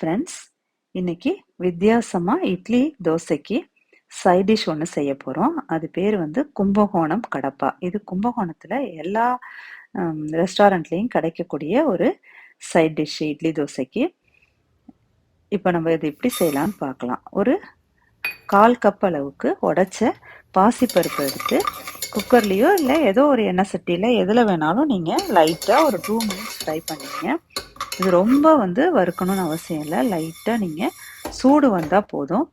Friends இன்னைக்கு வித்தியாசமாக இட்லி தோசைக்கு சைட் டிஷ் ஒன்று செய்ய போகிறோம் அது பேர் வந்து கும்பகோணம் கடப்பா. இது கும்பகோணத்தில் எல்லா ரெஸ்டாரண்ட்லேயும் கிடைக்கக்கூடிய ஒரு சைட் டிஷ் இட்லி தோசைக்கு. இப்போ நம்ம இது எப்படி செய்யலாம்னு பார்க்கலாம். ஒரு கால் கப் அளவுக்கு உடச்ச பாசிப்பருப்பு எடுத்து குக்கர்லேயோ இல்லை ஏதோ ஒரு எண்ணெய் சட்டியில் எதில் வேணாலும் நீங்கள் லைட்டாக ஒரு டூ மினிட்ஸ் ஃப்ரை பண்ணிங்க. இது ரொம்ப வந்து வறுக்கணும்னு அவசியம் இல்லை. லைட்டாக நீங்கள் சூடு வந்தால் போதும்.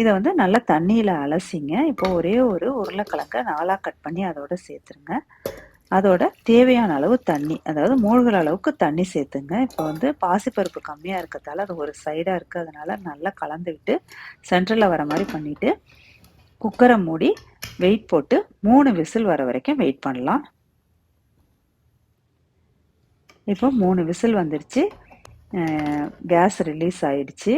இதை வந்து நல்லா தண்ணியில் அலசிங்க. இப்போ ஒரே ஒரு உருளைக்கிழங்க நாளாக கட் பண்ணி அதோட சேர்த்துருங்க. அதோட தேவையான அளவு தண்ணி அதாவது மூழ்கிற அளவுக்கு தண்ணி சேர்த்துங்க. இப்போ வந்து பாசிப்பருப்பு கம்மியாக இருக்கிறதால அது ஒரு சைடாக இருக்குது அதனால நல்லா கலந்து விட்டு சென்டரில் வர மாதிரி பண்ணிவிட்டு குக்கரை மூடி வெயிட் போட்டு மூணு விசில் வர வரைக்கும் வெயிட் பண்ணலாம். இப்போ மூணு விசில் வந்துடுச்சு கேஸ் ரிலீஸ் ஆயிடுச்சு.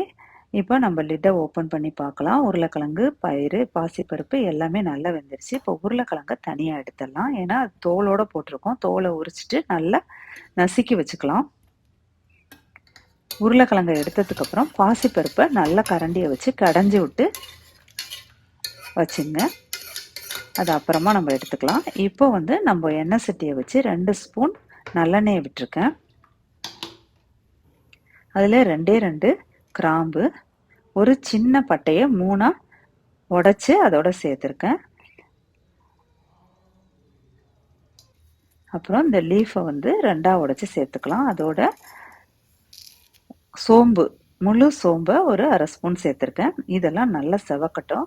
இப்போ நம்ம லிட்டை ஓப்பன் பண்ணி பார்க்கலாம். உருளைக்கிழங்கு பயிறு பாசிப்பருப்பு எல்லாமே நல்லா வெந்துருச்சு. இப்போ உருளைக்கிழங்க தனியாக எடுத்துடலாம். ஏன்னா அது தோலோடு போட்டிருக்கோம். தோலை உரிச்சிட்டு நல்லா நசுக்கி வச்சுக்கலாம். உருளைக்கிழங்கை எடுத்ததுக்கப்புறம் பாசிப்பருப்பை நல்லா கரண்டியை வச்சு கடைஞ்சி விட்டு வச்சுங்க. அது அப்புறமா நம்ம எடுத்துக்கலாம். இப்போ வந்து நம்ம எண்ணெய் சட்டியை வச்சு ரெண்டு ஸ்பூன் நல்லெண்ணெயை விட்டுருக்கேன். அதில் ரெண்டே ரெண்டு கிராம்பு ஒரு சின்ன பட்டையை மூணாக உடச்சி அதோட சேர்த்துருக்கேன். அப்புறம் இந்த லீஃபை வந்து ரெண்டாக உடச்சி சேர்த்துக்கலாம். அதோட சோம்பு முழு சோம்பை ஒரு அரை ஸ்பூன் சேர்த்துருக்கேன். இதெல்லாம் நல்லா செவக்கட்டும்.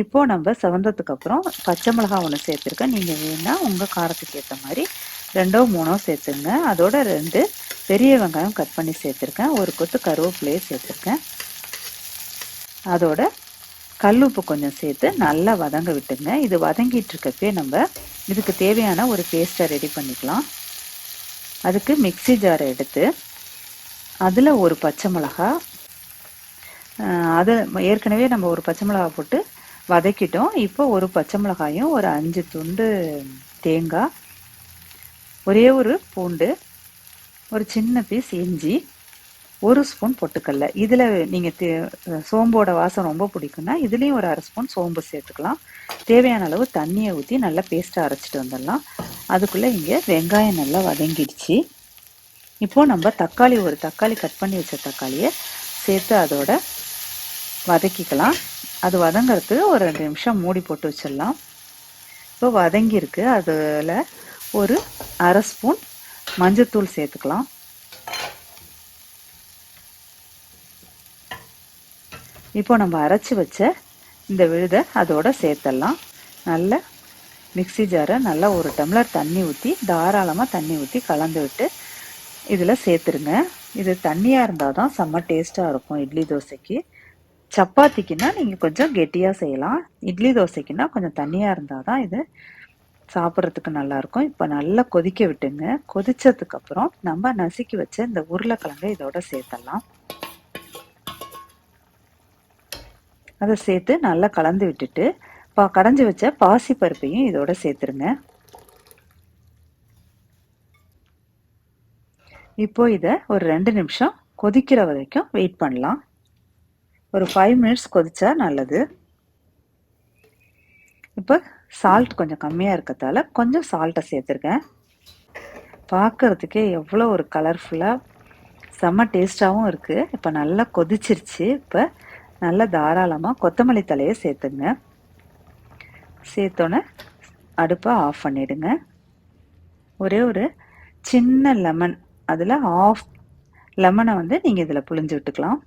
இப்போது நம்ம செவந்ததுக்கு அப்புறம் பச்சை மிளகா ஒன்று சேர்த்துருக்கேன். நீங்கள் வேணால் உங்கள் காரத்துக்கு ஏற்ற மாதிரி ரெண்டோ மூணோ சேர்த்துங்க. அதோட ரெண்டு பெரிய வெங்காயம் கட் பண்ணி சேர்த்துருக்கேன். ஒரு கொத்து கருவேப்பிலையை சேர்த்துருக்கேன். அதோட கல்லுப்பு கொஞ்சம் சேர்த்து நல்லா வதங்க விட்டுங்க. இது வதங்கிட்டு இருக்கப்பே நம்ம இதுக்கு தேவையான ஒரு பேஸ்ட்டை ரெடி பண்ணிக்கலாம். அதுக்கு மிக்சி ஜாரை எடுத்து அதில் ஒரு பச்சை மிளகா அது ஏற்கனவே நம்ம ஒரு பச்சை மிளகா போட்டு வதக்கிட்டோம். இப்போ ஒரு பச்சை மிளகாயும் ஒரு அஞ்சு துண்டு தேங்காய் ஒரே ஒரு பூண்டு ஒரு சின்ன பீஸ் இஞ்சி ஒரு ஸ்பூன் பொட்டுக்கல்ல இதில் நீங்கள் சோம்போட வாசம் ரொம்ப பிடிக்கும்னா இதுலேயும் ஒரு அரை ஸ்பூன் சோம்பு சேர்த்துக்கலாம். தேவையான அளவு தண்ணியை ஊற்றி நல்லா பேஸ்ட்டாக அரைச்சிட்டு வந்துடலாம். அதுக்குள்ளே இங்கே வெங்காயம் நல்லா வதங்கிடுச்சு. இப்போது நம்ம தக்காளி ஒரு தக்காளி கட் பண்ணி வச்ச தக்காளியை சேர்த்து அதோட வதக்கிக்கலாம். அது வதங்கிறதுக்கு ஒரு ரெண்டு நிமிஷம் மூடி போட்டு வச்சிடலாம். இப்போ வதங்கியிருக்கு. அதில் ஒரு அரை ஸ்பூன் மஞ்சத்தூள் சேர்த்துக்கலாம். இப்போ நம்ம அரைச்சி வச்ச இந்த விழுதை அதோட சேர்த்துடலாம் நல்ல மிக்சி ஜாரை நல்லா ஒரு டம்ளர் தண்ணி ஊற்றி தாராளமாக தண்ணி ஊற்றி கலந்து விட்டு இதில் சேர்த்துருங்க. இது தண்ணியாக இருந்தால் தான் செம்ம டேஸ்ட்டாக இருக்கும் இட்லி தோசைக்கு. சப்பாத்திக்குன்னா நீங்கள் கொஞ்சம் கெட்டியாக செய்யலாம். இட்லி தோசைக்குன்னா கொஞ்சம் தண்ணியாக இருந்தால் தான் இது சாப்பிட்றதுக்கு நல்லாயிருக்கும் இப்போ நல்லா கொதிக்க விட்டுங்க. கொதித்ததுக்கப்புறம் நம்ம நசுக்கி வச்ச இந்த உருளைக்கிழங்கை இதோட சேர்த்தலாம். அதை சேர்த்து நல்லா கலந்து விட்டுட்டு பா கடைஞ்சி வச்ச பாசி பருப்பையும் இதோட சேர்த்துருங்க. இப்போ இதை ஒரு ரெண்டு நிமிஷம் கொதிக்கிற வரைக்கும் வெயிட் பண்ணலாம். ஒரு ஃபைவ் மினிட்ஸ் கொதிச்சா நல்லது. இப்போ சால்ட் கொஞ்சம் கம்மியாக இருக்கிறதால கொஞ்சம் சால்ட்டை சேர்த்துருக்கேன். பார்க்கறதுக்கே எவ்வளோ ஒரு கலர்ஃபுல்லாக செம்ம டேஸ்ட்டாகவும் இருக்குது இப்போ நல்லா கொதிச்சிருச்சு. இப்போ நல்லா தாராளமாக கொத்தமல்லி தலையை சேர்த்துங்க. சேர்த்தோன்னே அடுப்பை ஆஃப் பண்ணிவிடுங்க ஒரே ஒரு சின்ன லெமன் அதில் ஆஃப் லெமனை வந்து நீங்கள் இதில் புழிஞ்சு விட்டுக்கலாம்.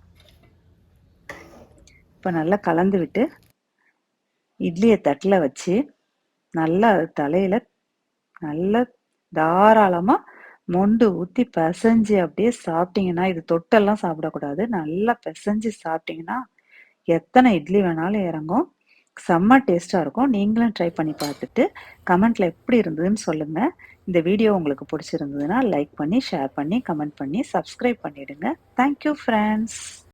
இப்போ நல்லா கலந்து விட்டு இட்லியை தட்டில் வச்சு நல்லா தலையில் நல்லா தாராளமாக மொண்டு ஊற்றி பிசைஞ்சு அப்படியே சாப்பிட்டீங்கன்னா இது தொட்டெல்லாம் சாப்பிடக்கூடாது. நல்லா பிசைஞ்சு சாப்பிட்டீங்கன்னா எத்தனை இட்லி வேணாலும் இறங்கும். செம்ம டேஸ்ட்டாக இருக்கும். நீங்களும் ட்ரை பண்ணி பார்த்துட்டு கமெண்ட்டில் எப்படி இருந்ததுன்னு சொல்லுங்கள் இந்த வீடியோ உங்களுக்கு பிடிச்சிருந்ததுன்னா லைக் பண்ணி ஷேர் பண்ணி கமெண்ட் பண்ணி சப்ஸ்கிரைப் பண்ணிவிடுங்க தேங்க்யூ ஃப்ரெண்ட்ஸ்